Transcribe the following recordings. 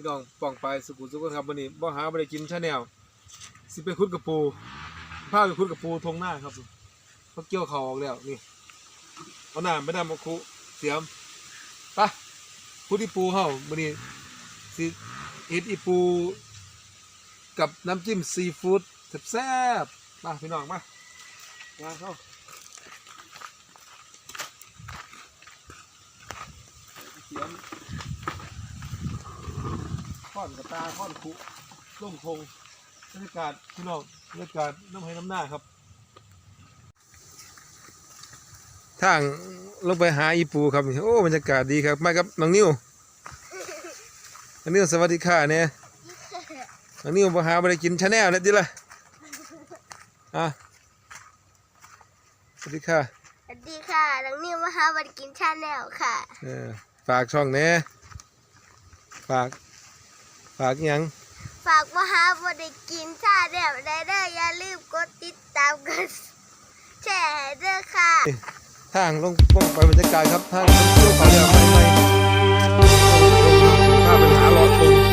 พี่น้องป้องไปสุขุสุขนครับวันนี้บ่หาบ่ได้กินชาแนลสิไปคุดกับปูพาไปคุดกับปูทงหน้าครับเขาเกี่ยวเขาออกแล้วนี่เอาหน้ำไปนำมาคุเสียมไปคุดอีปูเฮาวันนี้สิเฮ็ดอีปู กับน้ำจิ้มซีฟู้ดแซ่บๆมาพี่น้องมามาเข้าเสียม ข้อนกับตาข้อนคุล่มคงบรรยากาศพี่น้องบรรยากาศน้ำให้น้ำหน้าครับ ทางลงไปหาอีปูครับ โอ้บรรยากาศดีครับ มากับน้องนิวน้องนิวสวัสดีค่ะเนี่ยน้องนิวมาหาไปกินชาแนลเนี่ยดิละอะสวัสดีค่ะ สวัสดีค่ะน้องนิวมาหาวันกินชาแนลค่ะ เออฝากช่องเนี่ยฝาก ฝากอิหยัง ฝากมาหาวันกินชาแนลได้เด้ออย่าลืมกดติดตามกันแชร์เด้อค่ะ ทางลงลงไปบรรยากาศครับทางเที่ยวเขาเรือไปไปพาไปหาลอทง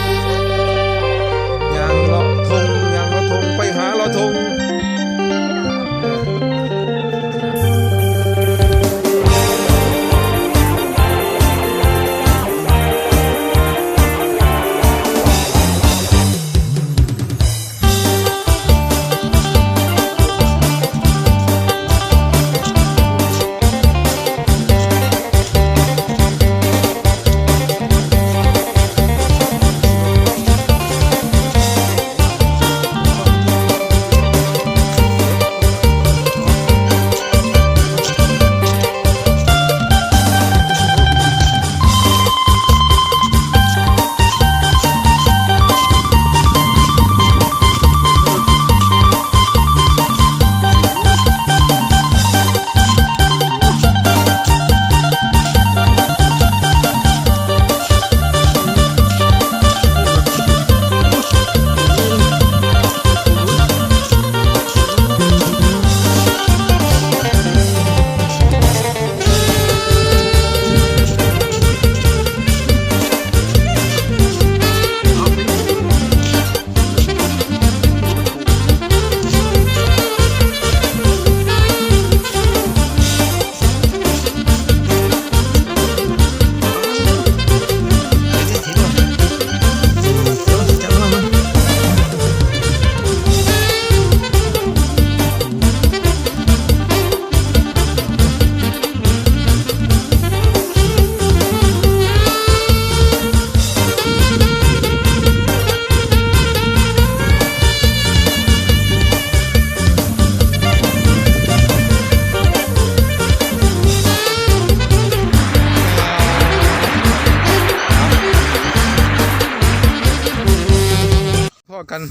กัน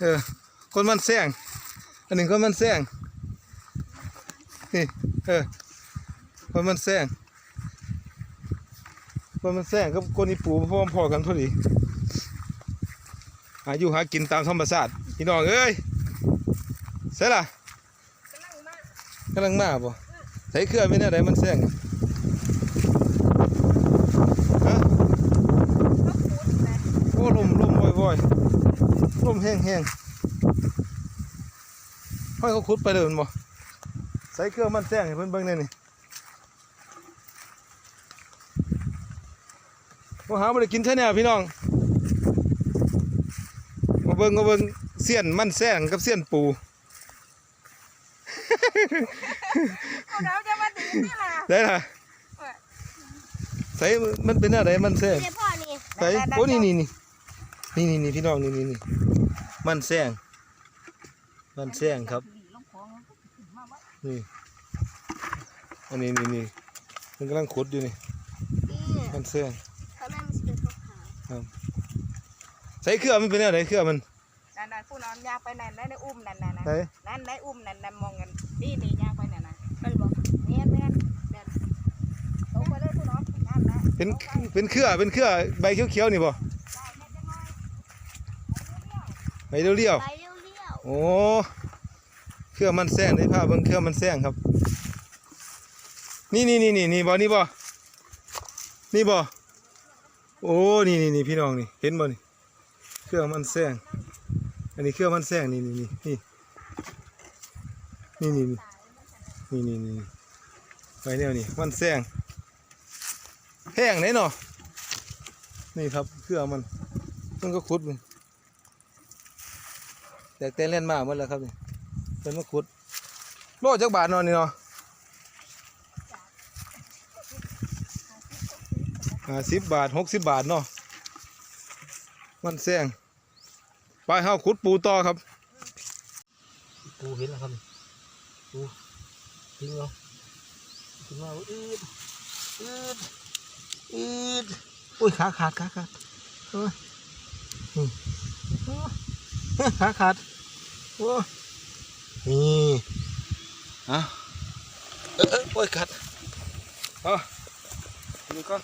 เออ คนมันแซงอันหนึ่งคนมันแซงนี่ เออ คนมันแซงคนมันแซงกับคนอีปูพ่อมพ่อกันพอดี หาอยู่หากินตามธรรมชาติพี่น้องเอ้ยใช่ล่ะกำลังมาบ่ใส่เครื่องไม่แน่ไดมันแซงฮะโอ้ลมลมว่อยๆ ลมแห้งแห้งห้อยเขาขุดไปเลยมันบ่ใส่เครื่องมันแซงให้เพิ่นเบิ่งแน่นี่มาหาบ่ได้กินใช่แน่พี่น้องมาเบิ่งมาเบิ่งเสี้ยนมันแซงกับเสี้ยนปูเราจะมาถึงนี่แหละได้ล่ะใส่มันเป็นอะไรมันแซงเดี๋ยวพ่อนี่ใส่โอ้นี่นี่นี่ นี่นี่นี่พี่น้องนี่นี่นี่มันแซงมันแซงครับนี่อันนี้นี่นี่มันกำลังขุดอยู่นี่นี่มันแซงเขาแม่มันเป็นขาวใส่เครื่องมันเป็นอะไรเครื่องมันนั่นนั่นผู้นอนยางไปนั่นได้อุ้มนั่นนั่นใส่นั่นได้อุ้มนั่นนั่นมองกันนี่นี่ยางไปนั่นน่ะๆมันบอกเมียนเมียนเดินตรงไปเลยผู้นอนนั่นแหละเป็นเป็นเครือเป็นเครือใบเขียวๆนี่บ่ ใบเรียวไปเรียวๆโอ้เครือมันแซงได้ภาพเบิ่งเครือมันแซงครับ นี่นี่นี่นี่นี่บ่นี่บ่นี่บ่โอ้นี่นี่นี่พี่น้องนี่เห็นบ่นี่เครื่องมันแซงอันนี้เครื่องมันแซงนี่นี่นี่นี่นี่นี่นี่นี่นี่ไปแนวนี่มันแซงแห้งไหนเนาะนี่ครับเครื่องมันมันก็ขุดมัน แตกแต่เล่นมากหมดแล้วครับนี่เป็นมาขุดโลจักบาทนาะนี่เนาะห้าสิบบาทหกสิบบาทเนาะมันแซงไปเฮาขุดปูต่อครับ ปูเห็นแล้วครับปูทิ้งเอาทิ้งมาอืดอืดอืดอุ้ยขาขาดขาขาดโอ้ยอืมโอ้ย ขาขาดโอ้ยนี่อะเออเออโอ้ยกัดเอาดูก่อน